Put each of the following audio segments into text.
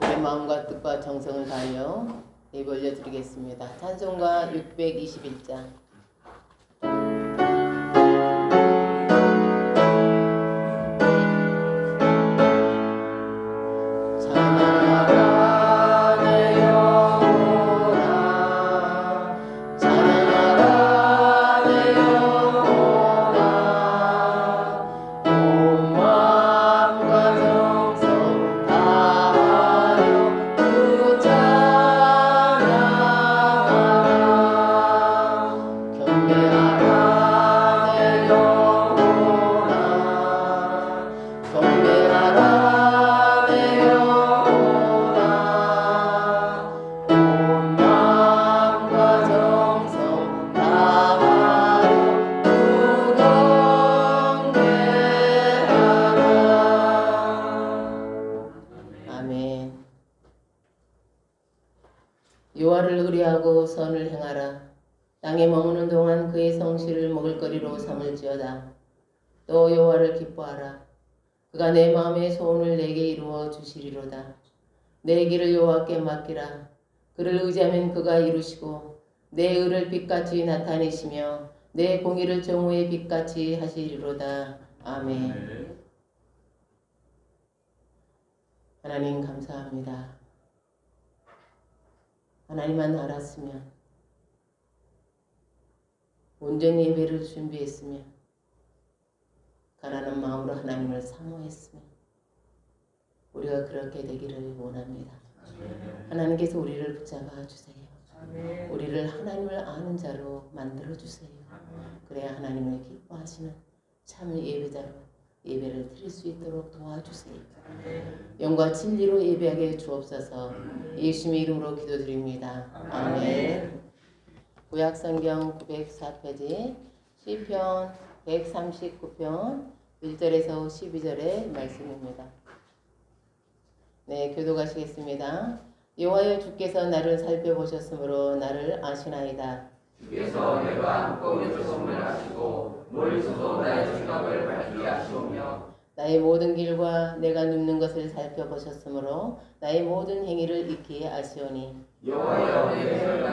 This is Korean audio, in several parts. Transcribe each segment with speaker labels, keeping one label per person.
Speaker 1: 우리 마음과 뜻과 정성을 다하여 예배 올려드리겠습니다. 찬송가 621장 삼을지어다. 또 여호와를 기뻐하라. 그가 내 마음의 소원을 내게 이루어 주시리로다. 내 길을 여호와께 맡기라. 그를 의지하면 그가 이루시고 내 의를 빛같이 나타내시며 내 공의를 정오의 빛같이 하시리로다. 아멘. 하나님 감사합니다. 하나님만 알았으면 온전히 예배를 준비했으며 가난한 마음으로 하나님을 사모했으며 우리가 그렇게 되기를 원합니다. 하나님께서 우리를 붙잡아 주세요. 우리를 하나님을 아는 자로 만들어 주세요. 그래야 하나님을 기뻐하시는 참 예배자로 예배를 드릴 수 있도록 도와주세요. 영과 진리로 예배하게 주옵소서. 예수님의 이름으로 기도드립니다. 아멘. 구약성경 904페이지 시편 139편 1절에서 12절의 말씀입니다. 네, 교도가시겠습니다. 여호와여 주께서 나를 살펴보셨으므로 나를 아시나이다.
Speaker 2: 주께서 내가 한꺼번에 조성을 하시고 멀리서도 나의 생각을 밝히게 하시오며
Speaker 1: 나의 모든 길과 내가 눕는 것을 살펴보셨으므로 나의 모든 행위를 익히 아시오니
Speaker 2: 여호와여 내 생각을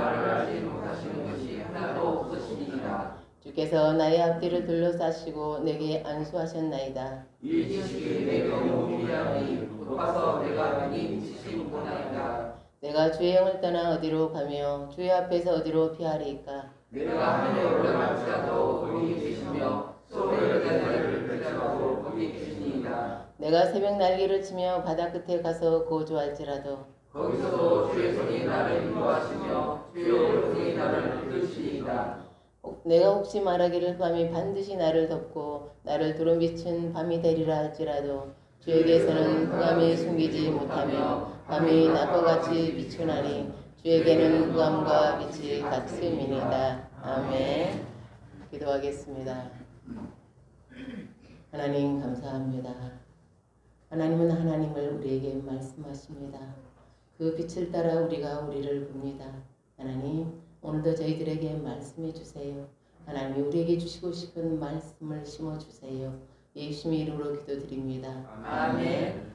Speaker 2: 것이 하나도 없으시니라
Speaker 1: 주께서 나의 앞뒤를 둘러싸시고 내게 안수하셨나이다.
Speaker 2: 이 지식이 내게 너무 귀하니 높아서 내가 능히
Speaker 1: 주의 영을 떠나 어디로 가며 주의 앞에서 어디로 피하리까?
Speaker 2: 내가 하늘에 올라갈지라도 거기 계시며 소리를 내를 거기 계시니이다
Speaker 1: 내가 새벽 날개를 치며 바다 끝에 가서 거주할지라도
Speaker 2: 거기서도 주의 손이 나를 인도하시며 주의 오른손이 나를 이끄시니이다
Speaker 1: 혹- 내가 혹시 말하기를 밤이 반드시 나를 덮고 나를 두루 비춘 밤이 되리라 할지라도 주에게서는 흑암이 숨기지 못하며 밤이 낮과 같이 비추나니 주에게는 흑암과 빛이 같음이니이다. 아멘. 기도하겠습니다. 하나님 감사합니다. 하나님은 하나님을 우리에게 말씀하십니다. 그 빛을 따라 우리가 우리를 봅니다. 하나님 오늘도 저희들에게 말씀해 주세요. 하나님이 우리에게 주시고 싶은 말씀을 심어 주세요. 예수님의 이름으로 기도드립니다.
Speaker 2: 아멘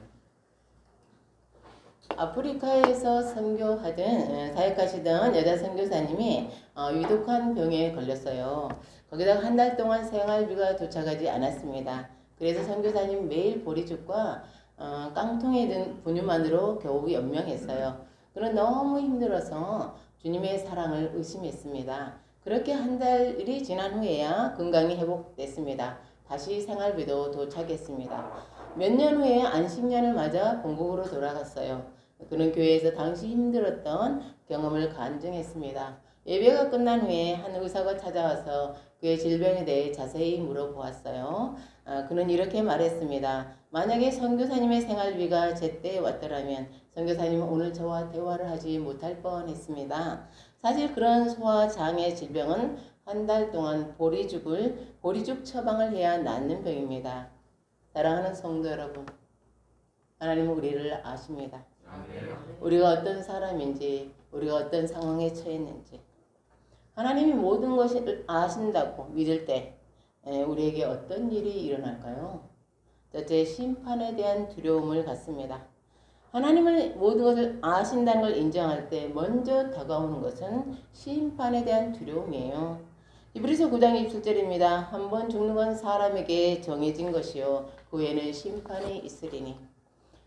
Speaker 1: 아프리카에서 선교하던 에, 사역하시던 여자 선교사님이 어, 유독한 병에 걸렸어요. 거기다가 한 달 동안 생활비가 도착하지 않았습니다. 그래서 선교사님 매일 보리죽과 어, 깡통에 든 분유만으로 겨우 연명했어요. 그는 너무 힘들어서 주님의 사랑을 의심했습니다. 그렇게 한 달이 지난 후에야 건강이 회복됐습니다. 다시 생활비도 도착했습니다. 몇 년 후에 안식년을 맞아 본국으로 돌아갔어요. 그는 교회에서 당시 힘들었던 경험을 간증했습니다. 예배가 끝난 후에 한 의사가 찾아와서 그의 질병에 대해 자세히 물어보았어요. 아, 그는 이렇게 말했습니다. 만약에 선교사님의 생활비가 제때 왔더라면 선교사님은 오늘 저와 대화를 하지 못할 뻔했습니다. 사실 그런 소아 장애 질병은 한 달 동안 보리죽을 보리죽 처방을 해야 낫는 병입니다. 사랑하는 성도 여러분, 하나님은 우리를 아십니다. 우리가 어떤 사람인지, 우리가 어떤 상황에 처했는지, 하나님이 모든 것을 아신다고 믿을 때 에, 우리에게 어떤 일이 일어날까요? 첫째, 심판에 대한 두려움을 갖습니다. 하나님을 모든 것을 아신다는 걸 인정할 때 먼저 다가오는 것은 심판에 대한 두려움이에요. 이브리서 9장 27절입니다. 한 번 죽는 건 사람에게 정해진 것이요 그 후에는 심판이 있으리니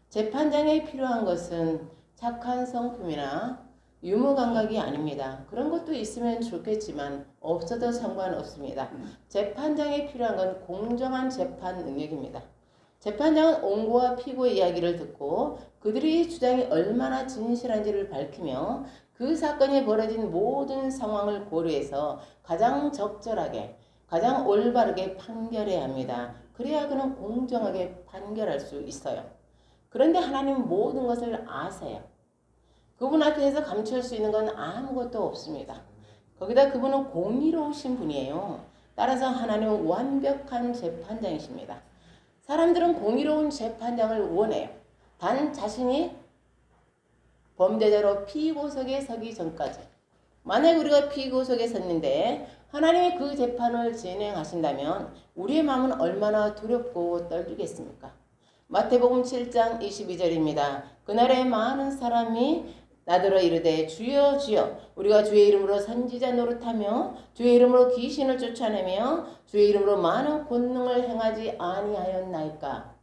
Speaker 1: 재판장에 필요한 것은 착한 성품이나 유머 감각이 아닙니다. 그런 것도 있으면 좋겠지만 없어도 상관없습니다. 재판장에 필요한 건 공정한 재판 능력입니다. 재판장은 옹고와 피고의 이야기를 듣고 그들의 주장이 얼마나 진실한지를 밝히며 그 사건이 벌어진 모든 상황을 고려해서 가장 적절하게 가장 올바르게 판결해야 합니다. 그래야 그는 공정하게 판결할 수 있어요. 그런데 하나님은 모든 것을 아세요. 그분 앞에서 감출 수 있는 건 아무것도 없습니다. 거기다 그분은 공의로우신 분이에요. 따라서 하나님은 완벽한 재판장이십니다. 사람들은 공의로운 재판장을 원해요. 단 자신이 범죄자로 피고석에 서기 전까지. 만약 우리가 피고석에 섰는데 하나님이 그 재판을 진행하신다면 우리의 마음은 얼마나 두렵고 떨리겠습니까? 마태복음 7장 22절입니다. 그날에 많은 사람이 나더러 이르되 주여 주여 우리가 주의 이름으로 선지자 노릇하며 주의 이름으로 귀신을 쫓아내며 주의 이름으로 많은 권능을 행하지 아니하였나이까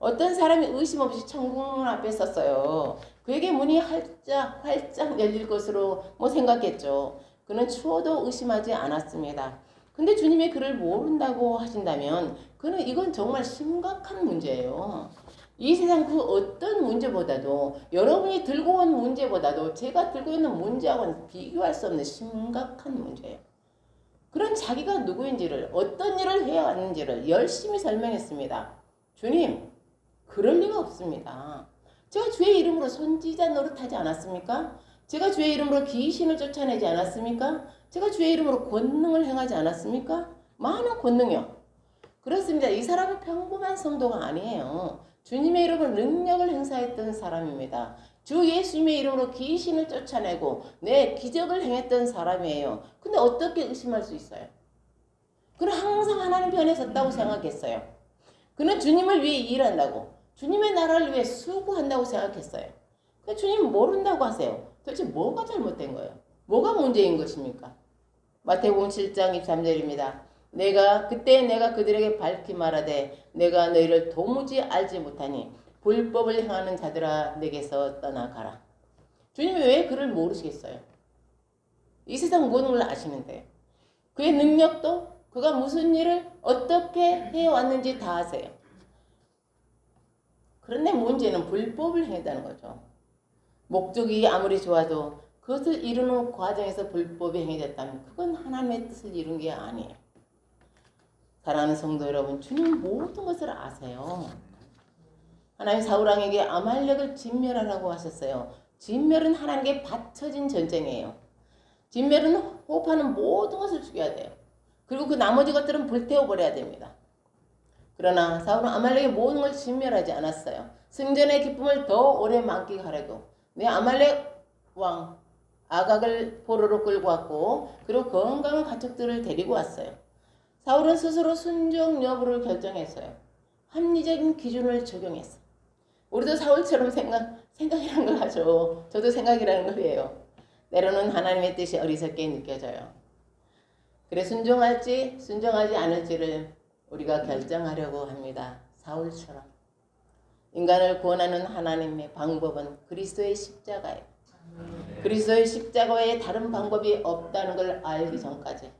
Speaker 1: 어떤 사람이 의심 없이 천국 문 앞에 섰어요. 그에게 문이 활짝 활짝 열릴 것으로 뭐 생각했죠. 그는 추워도 의심하지 않았습니다. 근데 주님이 그를 모른다고 하신다면 그는 이건 정말 심각한 문제예요. 이 세상 그 어떤 문제보다도 여러분이 들고 온 문제보다도 제가 들고 있는 문제하고는 비교할 수 없는 심각한 문제예요. 그런 자기가 누구인지를 어떤 일을 해야 하는지를 열심히 설명했습니다. 주님, 그럴 리가 없습니다. 제가 주의 이름으로 선지자 노릇하지 않았습니까? 제가 주의 이름으로 귀신을 쫓아내지 않았습니까? 제가 주의 이름으로 권능을 행하지 않았습니까? 많은 권능이요. 그렇습니다. 이 사람은 평범한 성도가 아니에요. 주님의 이름으로 능력을 행사했던 사람입니다. 주 예수님의 이름으로 귀신을 쫓아내고 내 기적을 행했던 사람이에요. 근데 어떻게 의심할 수 있어요? 그는 항상 하나님 편에 섰다고 생각했어요. 그는 주님을 위해 일한다고 주님의 나라를 위해 수고한다고 생각했어요. 그 주님 모른다고 하세요. 도대체 뭐가 잘못된 거예요? 뭐가 문제인 것입니까? 마태복음 7장 23절입니다. 내가 그때 내가 그들에게 밝히 말하되 내가 너희를 도무지 알지 못하니 불법을 행하는 자들아 내게서 떠나가라. 주님이 왜 그를 모르시겠어요? 이 세상 모든 걸 아시는데 그의 능력도 그가 무슨 일을 어떻게 해왔는지 다 아세요. 그런데 문제는 불법을 행했다는 거죠. 목적이 아무리 좋아도 그것을 이루는 과정에서 불법이 행해졌다면 그건 하나님의 뜻을 이룬 게 아니에요. 사랑하는 성도 여러분, 주님 모든 것을 아세요. 하나님 사울왕에게 아말렉을 진멸하라고 하셨어요. 진멸은 하나님께 바쳐진 전쟁이에요. 진멸은 호흡하는 모든 것을 죽여야 돼요. 그리고 그 나머지 것들은 불태워 버려야 됩니다. 그러나 사울은 아말렉의 모든 걸 진멸하지 않았어요. 승전의 기쁨을 더 오래 만끽하려고 내 아말렉 왕 아각을 포로로 끌고 왔고 그리고 건강한 가축들을 데리고 왔어요. 사울은 스스로 순종 여부를 결정했어요. 합리적인 기준을 적용했어. 우리도 사울처럼 생각 생각이라는 걸 하죠. 저도 생각이라는 걸 해요. 때로는 하나님의 뜻이 어리석게 느껴져요. 그래 순종할지 순종하지 않을지를 우리가 결정하려고 합니다. 사울처럼. 인간을 구원하는 하나님의 방법은 그리스도의 십자가예요. 그리스도의 십자가 에 다른 방법이 없다는 걸 알기 전까지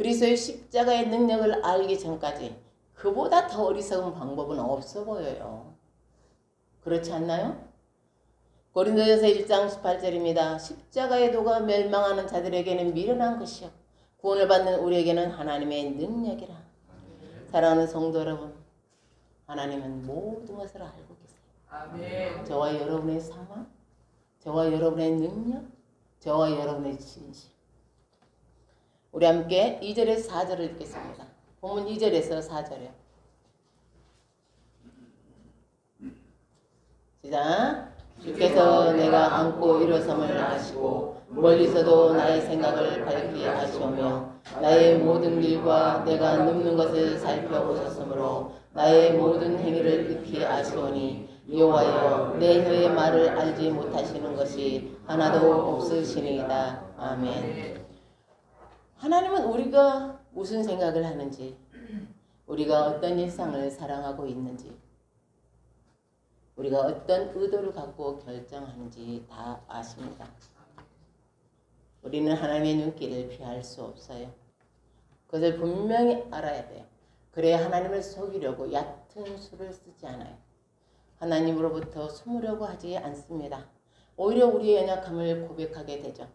Speaker 1: 그리스도의 십자가의 능력을 알기 전까지 그보다 더 어리석은 방법은 없어 보여요. 그렇지 않나요? 고린도전서 1장 18절입니다. 십자가의 도가 멸망하는 자들에게는 미련한 것이요 구원을 받는 우리에게는 하나님의 능력이라. 사랑하는 성도 여러분, 하나님은 모든 것을 알고 계세요.
Speaker 2: 아멘.
Speaker 1: 저와 여러분의 상황, 저와 여러분의 능력, 저와 여러분의 진실. 우리 함께 2절에서 4절을 읽겠습니다. 본문 2절에서 4절이요. 시작. 주께서 내가 안고 일어섬을 아시고 멀리서도 나의 생각을 밝게 하시오며 나의 모든 일과 내가 눕는 것을 살펴보셨으므로 나의 모든 행위를 익히 아시오니 여호와여 내 너의 말을 알지 못하시는 것이 하나도 없으시니이다. 아멘. 하나님은 우리가 무슨 생각을 하는지, 우리가 어떤 일상을 사랑하고 있는지, 우리가 어떤 의도를 갖고 결정하는지 다 아십니다. 우리는 하나님의 눈길을 피할 수 없어요. 그것을 분명히 알아야 돼요. 그래야 하나님을 속이려고 얕은 수를 쓰지 않아요. 하나님으로부터 숨으려고 하지 않습니다. 오히려 우리의 연약함을 고백하게 되죠.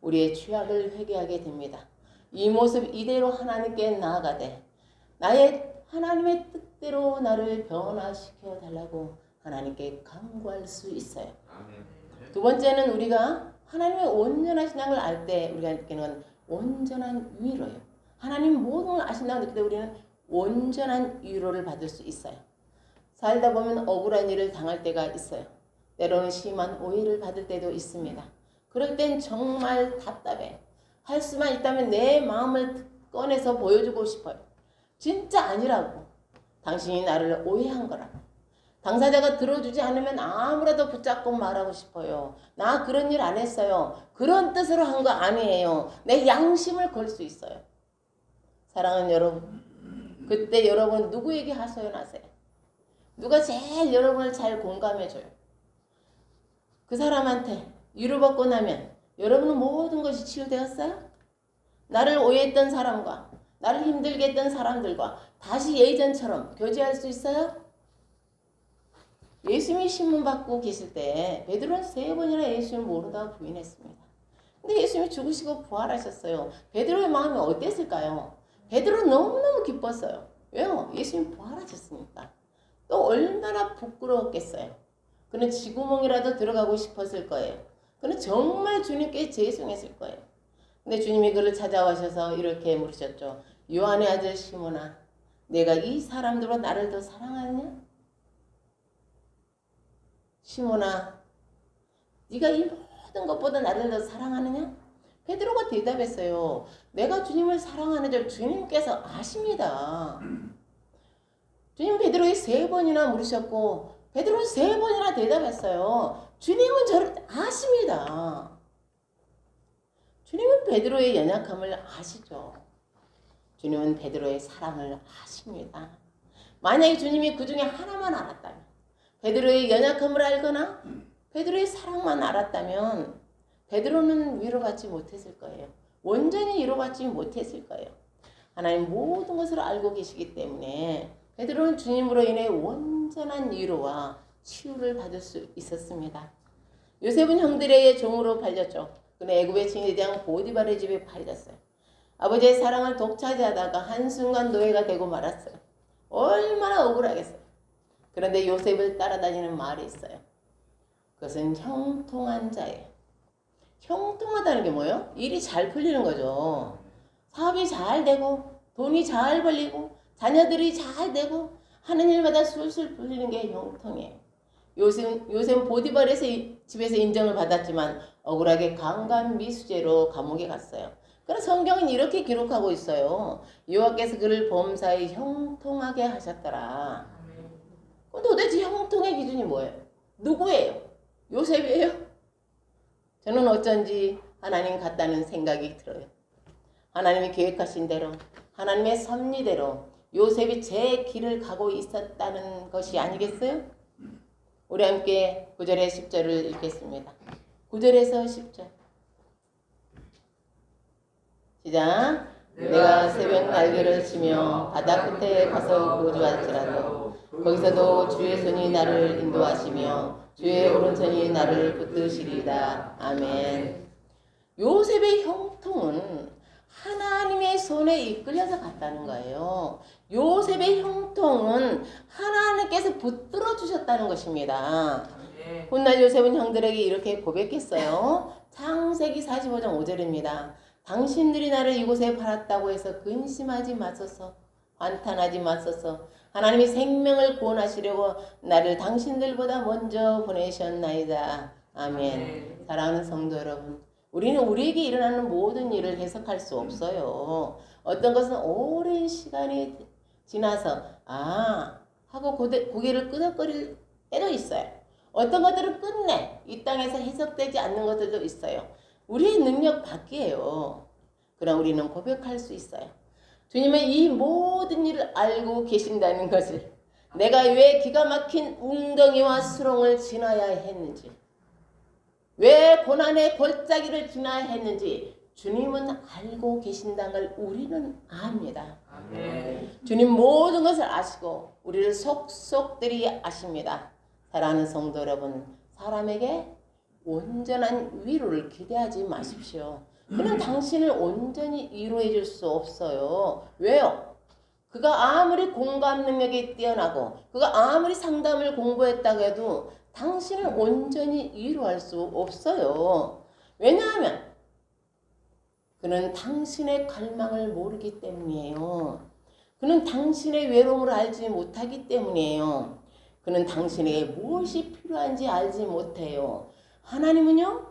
Speaker 1: 우리의 취약을 회개하게 됩니다. 이 모습 이대로 하나님께 나아가되 나의 하나님의 뜻대로 나를 변화시켜 달라고 하나님께 간구할 수 있어요. 두 번째는 우리가 하나님의 온전한 신앙을 알 때 우리가 느끼는 건 온전한 위로예요. 하나님 모든 걸 아신다고 느낄 때 우리는 온전한 위로를 받을 수 있어요. 살다 보면 억울한 일을 당할 때가 있어요. 때로는 심한 오해를 받을 때도 있습니다. 그럴 땐 정말 답답해. 할 수만 있다면 내 마음을 꺼내서 보여주고 싶어요. 진짜 아니라고. 당신이 나를 오해한 거라고. 당사자가 들어주지 않으면 아무래도 붙잡고 말하고 싶어요. 나 그런 일 안 했어요. 그런 뜻으로 한 거 아니에요. 내 양심을 걸 수 있어요. 사랑하는 여러분, 그때 여러분 누구에게 하소연하세요? 누가 제일 여러분을 잘 공감해줘요? 그 사람한테 위로받고 나면 여러분은 모든 것이 치유되었어요? 나를 오해했던 사람과 나를 힘들게 했던 사람들과 다시 예전처럼 교제할 수 있어요? 예수님이 신문 받고 계실 때 베드로는 세 번이나 예수님을 모른다고 부인했습니다. 근데 예수님이 죽으시고 부활하셨어요. 베드로의 마음이 어땠을까요? 베드로는 너무너무 기뻤어요. 왜요? 예수님 부활하셨으니까. 또 얼마나 부끄러웠겠어요. 그는 지구멍이라도 들어가고 싶었을 거예요. 그는 정말 주님께 죄송했을 거예요. 근데 주님이 그를 찾아오셔서 이렇게 물으셨죠. 요한의 아들 시몬아, 내가 이 사람들보다 나를 더 사랑하느냐? 시몬아, 네가 이 모든 것보다 나를 더 사랑하느냐? 베드로가 대답했어요. 내가 주님을 사랑하는 줄 주님께서 아십니다. 주님 베드로에 세 번이나 물으셨고 베드로는 세 번이나 대답했어요. 주님은 저를 아십니다. 주님은 베드로의 연약함을 아시죠. 주님은 베드로의 사랑을 아십니다. 만약에 주님이 그 중에 하나만 알았다면 베드로의 연약함을 알거나 베드로의 사랑만 알았다면 베드로는 위로받지 못했을 거예요. 온전히 위로받지 못했을 거예요. 하나님 모든 것을 알고 계시기 때문에 베드로는 주님으로 인해 온전한 위로와 치유를 받을 수 있었습니다. 요셉은 형들의 종으로 팔렸죠. 그는 애굽의 진대장 보디발의 집에 팔렸어요. 아버지의 사랑을 독차지하다가 한순간 노예가 되고 말았어요. 얼마나 억울하겠어요. 그런데 요셉을 따라다니는 말이 있어요. 그것은 형통한 자예요. 형통하다는 게 뭐예요? 일이 잘 풀리는 거죠. 사업이 잘 되고 돈이 잘 벌리고 자녀들이 잘 되고 하는 일마다 술술 풀리는 게 형통이에요. 요셉, 요셉 보디발에서 집에서 인정을 받았지만 억울하게 강간 미수죄로 감옥에 갔어요. 그래서 성경은 이렇게 기록하고 있어요. 여호와께서 그를 범사에 형통하게 하셨더라. 그럼 도대체 형통의 기준이 뭐예요? 누구예요? 요셉이에요? 저는 어쩐지 하나님 같다는 생각이 들어요. 하나님이 계획하신 대로 하나님의 섭리대로 요셉이 제 길을 가고 있었다는 것이 아니겠어요? 우리 함께 9절의 10절을 읽겠습니다. 9절에서 10절. 시작. 내가 새벽 날개를 치며 바다 끝에 가서 거주할지라도 거기서도 주의 손이 나를 인도하시며 주의 오른손이 나를 붙드시리다. 아멘. 요셉의 형통은 하나님의 손에 이끌려서 갔다는 거예요. 요셉의 형통은 하나님께서 붙들어 주셨다는 것입니다. 훗날 요셉은 형들에게 이렇게 고백했어요. 창세기 45장 5절입니다. 당신들이 나를 이곳에 팔았다고 해서 근심하지 마소서. 한탄하지 마소서. 하나님이 생명을 구원하시려고 나를 당신들보다 먼저 보내셨나이다. 아멘. 사랑하는 성도 여러분. 우리는 우리에게 일어나는 모든 일을 해석할 수 없어요. 어떤 것은 오랜 시간이 지나서 아 하고 고대, 고개를 끄덕거릴 때도 있어요. 어떤 것들은 끝내 이 땅에서 해석되지 않는 것들도 있어요. 우리의 능력 밖이에요. 그럼 우리는 고백할 수 있어요. 주님은 이 모든 일을 알고 계신다는 것을 내가 왜 기가 막힌 웅덩이와 수렁을 지나야 했는지 왜 고난의 골짜기를 지나야 했는지 주님은 알고 계신다는 걸 우리는 압니다.
Speaker 2: 아멘.
Speaker 1: 주님 모든 것을 아시고 우리를 속속들이 아십니다. 사랑하는 성도 여러분, 사람에게 온전한 위로를 기대하지 마십시오. 그는 당신을 온전히 위로해 줄 수 없어요. 왜요? 그가 아무리 공감 능력이 뛰어나고 그가 아무리 상담을 공부했다고 해도 당신을 온전히 위로할 수 없어요. 왜냐하면 그는 당신의 갈망을 모르기 때문이에요. 그는 당신의 외로움을 알지 못하기 때문이에요. 그는 당신에게 무엇이 필요한지 알지 못해요. 하나님은요,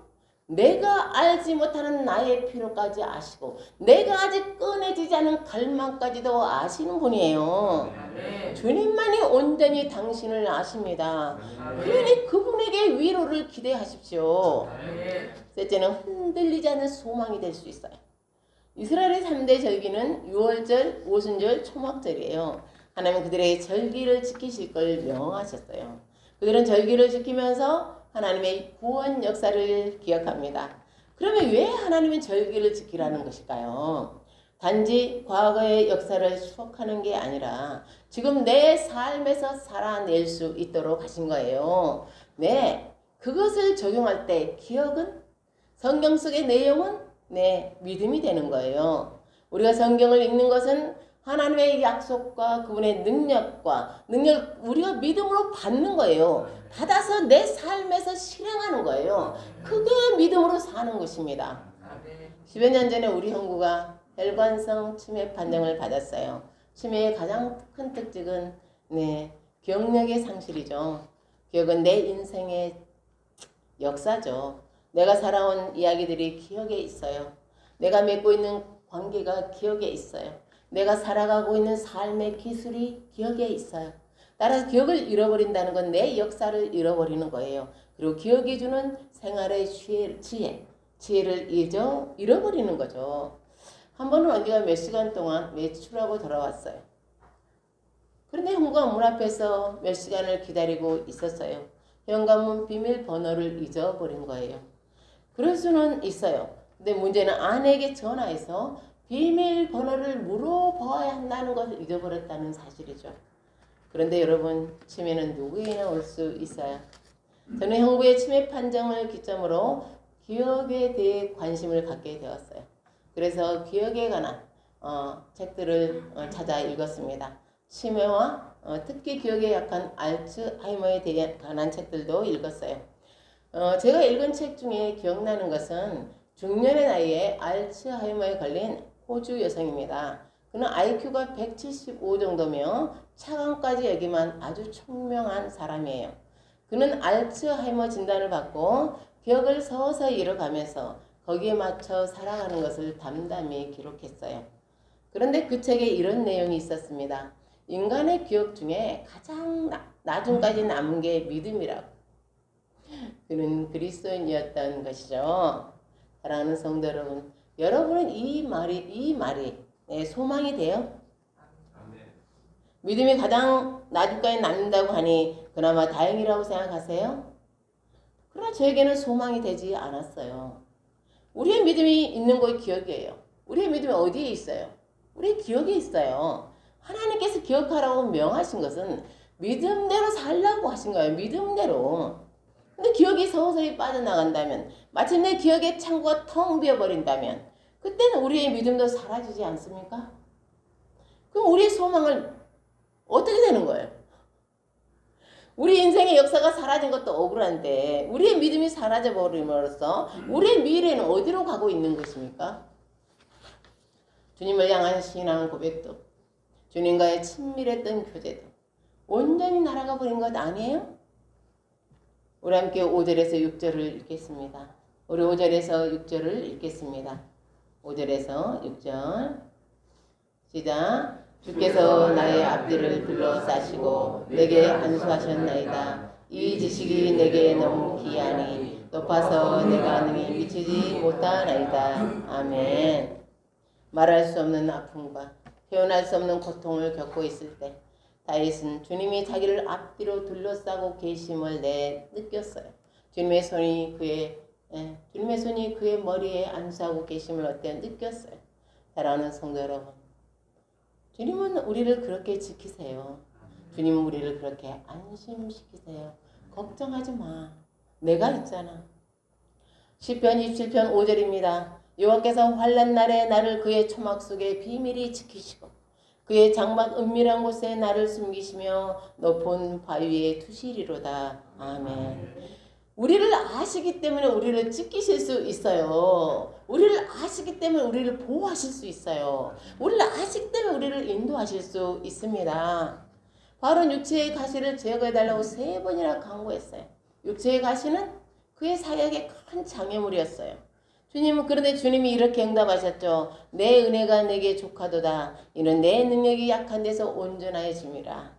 Speaker 1: 내가 알지 못하는 나의 필요까지 아시고, 내가 아직 꺼내지지 않은 갈망까지도 아시는 분이에요.
Speaker 2: 아멘.
Speaker 1: 주님만이 온전히 당신을 아십니다. 그러니 그분에게 위로를 기대하십시오.
Speaker 2: 아멘.
Speaker 1: 셋째는 흔들리지 않는 소망이 될 수 있어요. 이스라엘의 3대 절기는 6월절, 오순절, 초막절이에요. 하나님은 그들에게 절기를 지키실 걸 명하셨어요. 그들은 절기를 지키면서 하나님의 구원 역사를 기억합니다. 그러면 왜 하나님은 절기를 지키라는 것일까요? 단지 과거의 역사를 추억하는 게 아니라 지금 내 삶에서 살아낼 수 있도록 하신 거예요. 네, 그것을 적용할 때 기억은 성경 속의 내용은 네, 믿음이 되는 거예요. 우리가 성경을 읽는 것은 하나님의 약속과 그분의 능력과 능력 우리가 믿음으로 받는 거예요. 받아서 내 삶에서 실행하는 거예요. 그게 믿음으로 사는 것입니다.
Speaker 2: 아멘.
Speaker 1: 10여 년 전에 우리 형구가 혈관성 치매 판정을 받았어요. 치매의 가장 큰 특징은 네, 기억력의 상실이죠. 기억은 내 인생의 역사죠. 내가 살아온 이야기들이 기억에 있어요. 내가 맺고 있는 관계가 기억에 있어요. 내가 살아가고 있는 삶의 기술이 기억에 있어요. 따라서 기억을 잃어버린다는 건 내 역사를 잃어버리는 거예요. 그리고 기억이 주는 생활의 지혜, 지혜 지혜를 잊어 잃어버리는 거죠. 한 번은 언니가 몇 시간 동안 외출하고 돌아왔어요. 그런데 현관문 앞에서 몇 시간을 기다리고 있었어요. 현관문 비밀번호를 잊어버린 거예요. 그럴 수는 있어요. 근데 문제는 아내에게 전화해서 비밀번호를 물어봐야 한다는 것을 잊어버렸다는 사실이죠. 그런데 여러분, 치매는 누구에나 올 수 있어요. 저는 형부의 치매 판정을 기점으로 기억에 대해 관심을 갖게 되었어요. 그래서 기억에 관한 어, 책들을 어, 찾아 읽었습니다. 치매와 어, 특히 기억에 약한 알츠하이머에 대해 관한 책들도 읽었어요. 어, 제가 읽은 책 중에 기억나는 것은 중년의 나이에 알츠하이머에 걸린 호주 여성입니다. 그는 IQ가 175 정도며 차관까지 여기만 아주 총명한 사람이에요. 그는 알츠하이머 진단을 받고 기억을 서서히 잃어가면서 거기에 맞춰 살아가는 것을 담담히 기록했어요. 그런데 그 책에 이런 내용이 있었습니다. 인간의 기억 중에 가장 나, 나중까지 남은 게 믿음이라고. 그는 그리스도인이었던 것이죠. 사랑하는 성도 여러분, 여러분은 이 말이 이 말이 네, 소망이 돼요? 믿음이 가장 나중까지 남는다고 하니 그나마 다행이라고 생각하세요? 그러나 저에게는 소망이 되지 않았어요. 우리의 믿음이 있는 곳이 기억이에요. 우리의 믿음이 어디에 있어요? 우리 기억에 있어요. 하나님께서 기억하라고 명하신 것은 믿음대로 살라고 하신 거예요. 믿음대로. 근데 기억이 서서히 빠져나간다면, 마침내 기억의 창고가 텅 비어버린다면, 그때는 우리의 믿음도 사라지지 않습니까? 그럼 우리의 소망을 어떻게 되는 거예요? 우리 인생의 역사가 사라진 것도 억울한데, 우리의 믿음이 사라져 버림으로써 우리의 미래는 어디로 가고 있는 것입니까? 주님을 향한 신앙 고백도, 주님과의 친밀했던 교제도, 온전히 날아가 버린 것 아니에요? 우리 함께 5절에서 6절을 읽겠습니다. 우리 5절에서 6절을 읽겠습니다. 5절에서 6절 시작 주께서 나의 앞뒤를 둘러싸시고 내게 안수하셨나이다. 이 지식이 내게 너무 귀하니 높아서 내가 능히 미치지 못하나이다. 아멘. 말할 수 없는 아픔과 표현할 수 없는 고통을 겪고 있을 때 다윗은 주님이 자기를 앞뒤로 둘러싸고 계심을 내 느꼈어요. 주님의 손이 그의 예, 주님의 손이 그의 머리에 안수하고 계심을 어때 느꼈어요. 사랑하는 성도 여러분, 주님은 우리를 그렇게 지키세요. 주님은 우리를 그렇게 안심시키세요. 걱정하지 마. 내가 있잖아. 시편 27편 5절입니다. 여호와께서 환난 날에 나를 그의 초막 속에 비밀히 지키시고 그의 장막 은밀한 곳에 나를 숨기시며 높은 바위에 두시리로다. 아멘. 우리를 아시기 때문에 우리를 지키실 수 있어요. 우리를 아시기 때문에 우리를 보호하실 수 있어요. 우리를 아시기 때문에 우리를 인도하실 수 있습니다. 바로 육체의 가시를 제거해달라고 세 번이나 강구했어요. 육체의 가시는 그의 사역의 큰 장애물이었어요. 주님은 그런데 주님이 이렇게 응답하셨죠. 내 은혜가 내게 족하도다. 이는 내 능력이 약한 데서 온전하여 짐이라.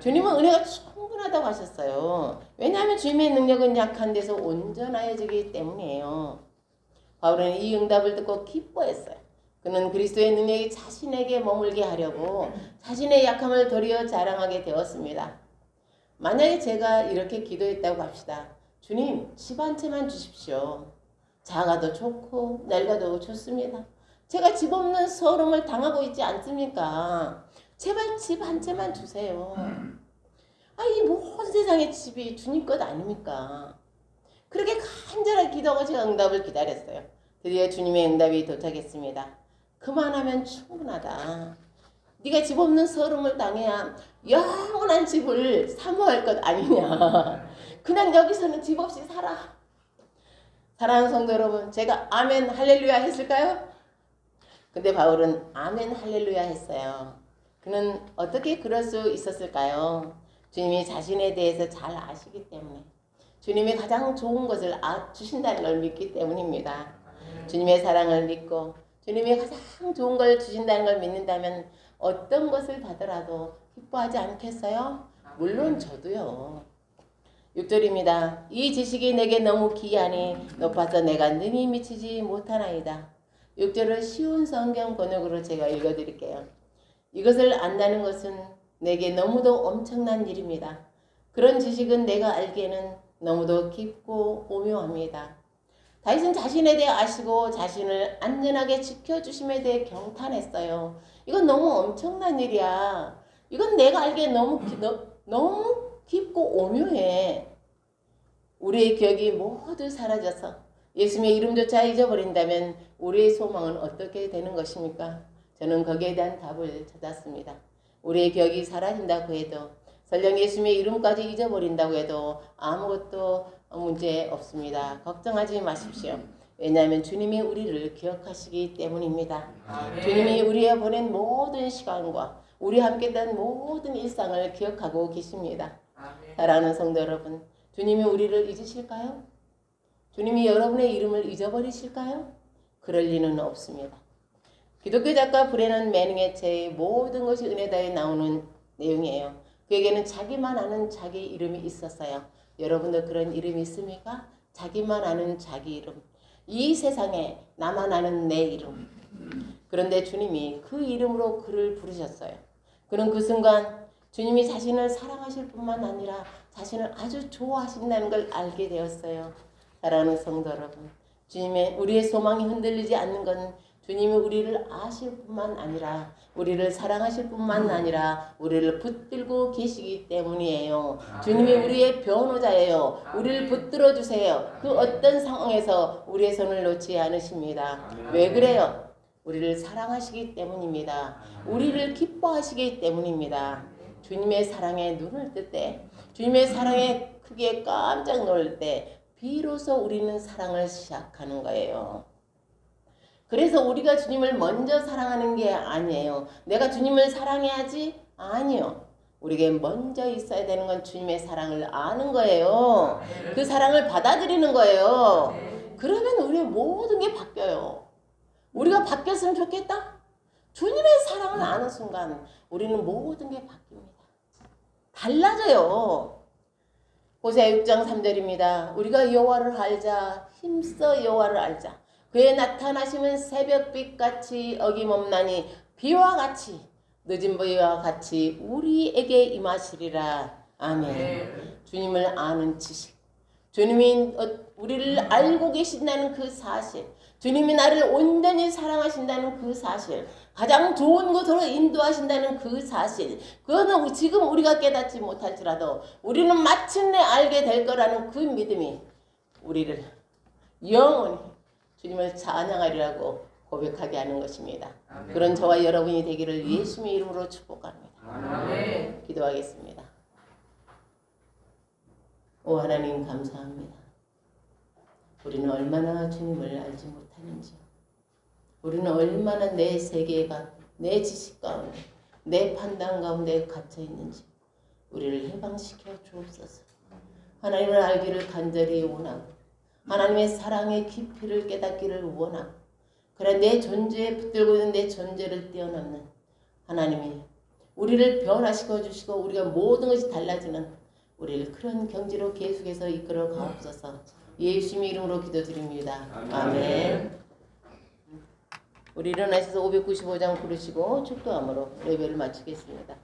Speaker 1: 주님은 은혜가 충분하다고 하셨어요. 왜냐하면 주님의 능력은 약한 데서 온전하여지기 때문이에요. 바울은 이 응답을 듣고 기뻐했어요. 그는 그리스도의 능력이 자신에게 머물게 하려고 자신의 약함을 도리어 자랑하게 되었습니다. 만약에 제가 이렇게 기도했다고 합시다. 주님, 집 한 채만 주십시오. 작아도 좋고 낡아도 좋습니다. 제가 집 없는 서름을 당하고 있지 않습니까? 제발 집 한 채만 주세요. 아, 이 모든 세상의 집이 주님 것 아닙니까? 그렇게 간절하게 기도하고 제가 응답을 기다렸어요. 드디어 주님의 응답이 도착했습니다. 그만하면 충분하다. 네가 집 없는 서름을 당해야 영원한 집을 사모할 것 아니냐. 그냥 여기서는 집 없이 살아. 사랑하는 성도 여러분, 제가 아멘 할렐루야 했을까요? 근데 바울은 아멘 할렐루야 했어요. 그는 어떻게 그럴 수 있었을까요? 주님이 자신에 대해서 잘 아시기 때문에 주님이 가장 좋은 것을 아, 주신다는 걸 믿기 때문입니다. 주님의 사랑을 믿고 주님이 가장 좋은 걸 주신다는 걸 믿는다면 어떤 것을 받더라도 기뻐하지 않겠어요? 물론 저도요. 6절입니다. 이 지식이 내게 너무 귀하니 높아서 내가 능히 미치지 못하나이다. 6절을 쉬운 성경 번역으로 제가 읽어드릴게요. 이것을 안다는 것은 내게 너무도 엄청난 일입니다. 그런 지식은 내가 알기에는 너무도 깊고 오묘합니다. 다윗은 자신에 대해 아시고 자신을 안전하게 지켜주심에 대해 경탄했어요. 이건 너무 엄청난 일이야. 이건 내가 알기에 너무 기- 너, 너무 깊고 오묘해. 우리의 기억이 모두 사라져서 예수님의 이름조차 잊어버린다면 우리의 소망은 어떻게 되는 것입니까? 저는 거기에 대한 답을 찾았습니다. 우리의 기억이 사라진다고 해도 설령 예수님의 이름까지 잊어버린다고 해도 아무것도 문제 없습니다. 걱정하지 마십시오. 왜냐하면 주님이 우리를 기억하시기 때문입니다. 주님이 우리에 보낸 모든 시간과 우리 함께 된 모든 일상을 기억하고 계십니다. 사랑하는 성도 여러분, 주님이 우리를 잊으실까요? 주님이 여러분의 이름을 잊어버리실까요? 그럴 리는 없습니다. 기독교 작가 브레넌 매닝의 책의 모든 것이 은혜다에 나오는 내용이에요. 그에게는 자기만 아는 자기 이름이 있었어요. 여러분도 그런 이름이 있습니까? 자기만 아는 자기 이름. 이 세상에 나만 아는 내 이름. 그런데 주님이 그 이름으로 그를 부르셨어요. 그는 그 순간 주님이 자신을 사랑하실 뿐만 아니라 자신을 아주 좋아하신다는 걸 알게 되었어요. 사랑하는 성도 여러분, 주님의 우리의 소망이 흔들리지 않는 건 주님이 우리를 아실 뿐만 아니라 우리를 사랑하실 뿐만 아니라 우리를 붙들고 계시기 때문이에요. 주님이 우리의 변호자예요. 우리를 붙들어 주세요. 그 어떤 상황에서 우리의 손을 놓지 않으십니다. 왜 그래요? 우리를 사랑하시기 때문입니다. 우리를 기뻐하시기 때문입니다. 주님의 사랑에 눈을 뜰 때, 주님의 사랑에 크게 깜짝 놀랄 때, 비로소 우리는 사랑을 시작하는 거예요. 그래서 우리가 주님을 먼저 사랑하는 게 아니에요. 내가 주님을 사랑해야지? 아니요. 우리에게 먼저 있어야 되는 건 주님의 사랑을 아는 거예요. 그 사랑을 받아들이는 거예요. 그러면 우리의 모든 게 바뀌어요. 우리가 바뀌었으면 좋겠다? 주님의 사랑을 아는 순간 우리는 모든 게 바뀝니다. 달라져요. 호세아 6장 3절입니다. 우리가 여호와를 알자 힘써 여호와를 알자. 그의 나타나심은 새벽빛 같이 어김없나니 비와 같이 늦은 비와 같이 우리에게 임하시리라. 아멘.
Speaker 2: 아멘.
Speaker 1: 주님을 아는 지식. 주님이 어, 우리를 알고 계신다는 그 사실. 주님이 나를 온전히 사랑하신다는 그 사실. 가장 좋은 곳으로 인도하신다는 그 사실. 그거는 지금 우리가 깨닫지 못할지라도 우리는 마침내 알게 될 거라는 그 믿음이 우리를 영원히 주님을 찬양하리라고 고백하게 하는 것입니다.
Speaker 2: 아멘.
Speaker 1: 그런 저와 여러분이 되기를 예수님의 이름으로 축복합니다.
Speaker 2: 아멘.
Speaker 1: 기도하겠습니다. 오 하나님 감사합니다. 우리는 얼마나 주님을 알지 못하는지요. 우리는 얼마나 내 세계가 내 지식 가운데 내 판단 가운데 갇혀 있는지 우리를 해방시켜 주옵소서. 하나님을 알기를 간절히 원하고 하나님의 사랑의 깊이를 깨닫기를 원하고 그래 내 존재에 붙들고 있는 내 존재를 뛰어넘는 하나님이 우리를 변화시켜 주시고 우리가 모든 것이 달라지는 우리를 그런 경지로 계속해서 이끌어 가옵소서. 예수님의 이름으로 기도드립니다. 아멘. 우리 일어나셔서 595장 부르시고 축도함으로 예배를 마치겠습니다.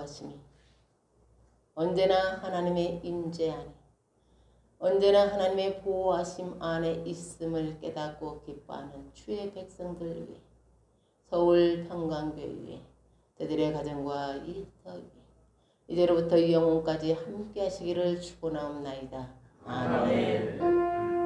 Speaker 1: 인도하심이 언제나 하나님의 임재 안에 언제나 하나님의 보호하심 안에 있음을 깨닫고 기뻐하는 주의 백성들 위해 서울 평강교회 위해 저들의 가정과 일터 위해 이제로부터 영혼까지 함께 하시기를 축원하옵나이다. 아멘.